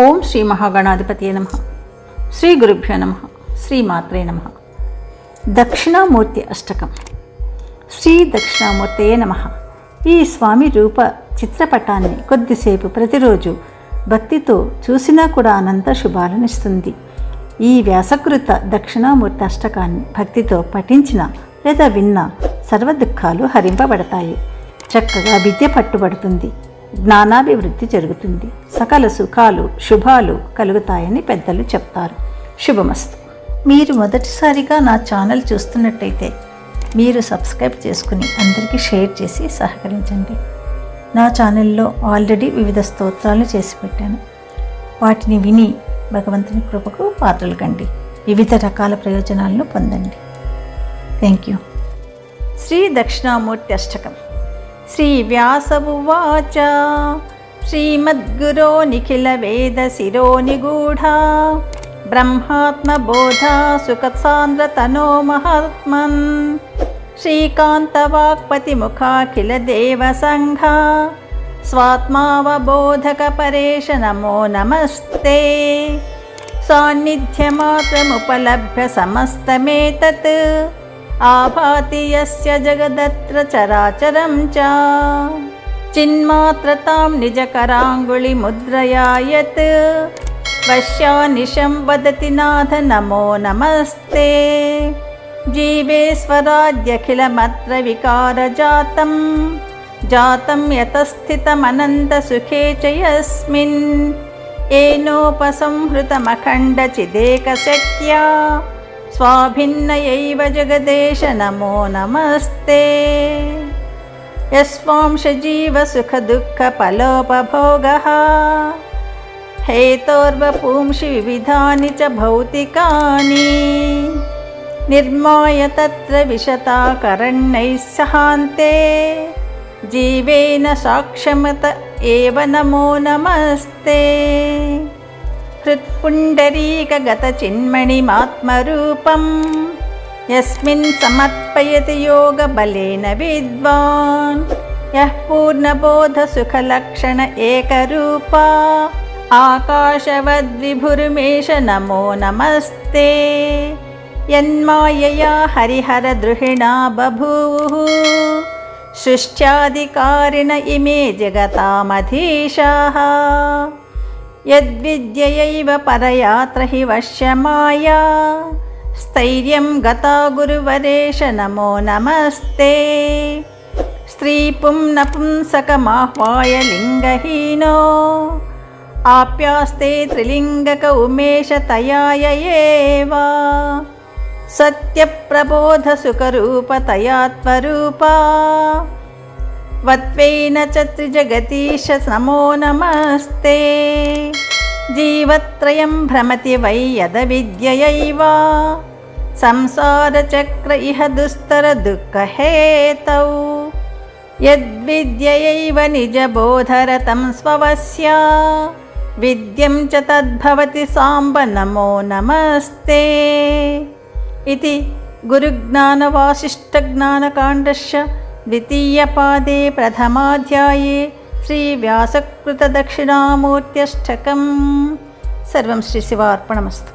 ఓం శ్రీ మహాగణాధిపతి నమ. శ్రీ గురుభ్యో నమ. శ్రీ మాత్రే నమ. దక్షిణామూర్తి అష్టకం. శ్రీ దక్షిణామూర్తయే నమ. ఈ స్వామి రూప చిత్రపటాన్ని కొద్దిసేపు ప్రతిరోజు భక్తితో చూసినా కూడా అనంత శుభాలనిస్తుంది. ఈ వ్యాసకృత దక్షిణామూర్తి అష్టకాన్ని భక్తితో పఠించిన లేదా విన్న సర్వ దుఃఖాలు హరింపబడతాయి. చక్కగా విద్య పట్టుబడుతుంది. జ్ఞానాభివృద్ధి జరుగుతుంది. సకల సుఖాలు శుభాలు కలుగుతాయని పెద్దలు చెప్తారు. శుభమస్తు. మీరు మొదటిసారిగా నా ఛానల్ చూస్తున్నట్టయితే మీరు సబ్స్క్రైబ్ చేసుకుని అందరికీ షేర్ చేసి సహకరించండి. నా ఛానల్లో ఆల్రెడీ వివిధ స్తోత్రాలు చేసి పెట్టాను. వాటిని విని భగవంతుని కృపకు పాత్రలు కండి వివిధ రకాల ప్రయోజనాలను పొందండి. Thank you. శ్రీ దక్షిణామూర్తి అష్టకం. శ్రీ వ్యాసవువాచ శ్రీమద్గురో నిఖిల వేద శిరో నిగూఢా బ్రహ్మాత్మబోధా సుఖసాంద్రతనో మహాత్మన్. శ్రీకాంతవాక్పతిముఖాఖిల దేవసంఘా आभाति यस्य जगदत्र चराचरं च। चिन्मात्रतां निजकराङ्गुलिमुद्रया यत् पश्यानिशं वदति नाथ नमो नमस्ते। जीवेश्वराद्यखिलमत्र विकारजातं जातं यतस्थितमनन्तसुखे च यस्मिन्। येनोपसंहृतमखण्डचिदेकशक्या स्वाभिन्नयैव जगदेश नमो नमस्ते। यस्वांशजीवसुखदुःखफलोपभोगः हेतोर्वपुंषि विविधानि च भौतिकानि। निर्माय तत्र विशता करण्यैः सहान्ते। जीवेन साक्षमत एव नमो नमस्ते। हृत्पुण्डरीकगतचिन्मणिमात्मरूपं यस्मिन् समर्पयति योगबलेन विद्वान्। यः पूर्णबोधसुखलक्षण एकरूपा। आकाशवद्विभुर्मेष नमो नमस्ते। यन्मायया हरिहरद्रुहिणा बभूवुः। सृष्ट्याधिकारिण इमे जगतामधीशाः యద్విద్యయైవ పరయాత్ర హి వశ్యమాయా స్థైర్యం గతా గురువరేష నమో నమస్తే స్త్రీ పుం నపుంసకమాహ్వాయ లింగహీనో ఆప్యాస్తే త్రిలింగక ఉమేష తయాయయేవా సత్యప్రబోధసుకరూపతయాత్వరూపా वत्वेन च त्रिजगतीश नमो नमस्ते। जीवत्रयं भ्रमति वै यदविद्ययैव। संसारचक्र इह दुस्तरदुःखहेतौ। यद्विद्ययैव निजबोधरतं स्ववस्य। विद्यं च तद्भवति साम्ब नमो नमस्ते। इति गुरुज्ञानवासिष्ठज्ञानकाण्डस्य द्वितीयपादे प्रथमाध्याये श्रीव्यासकृतदक्षिणामूर्त्यष्टकं सर्वं श्रीशिवार्पणमस्तु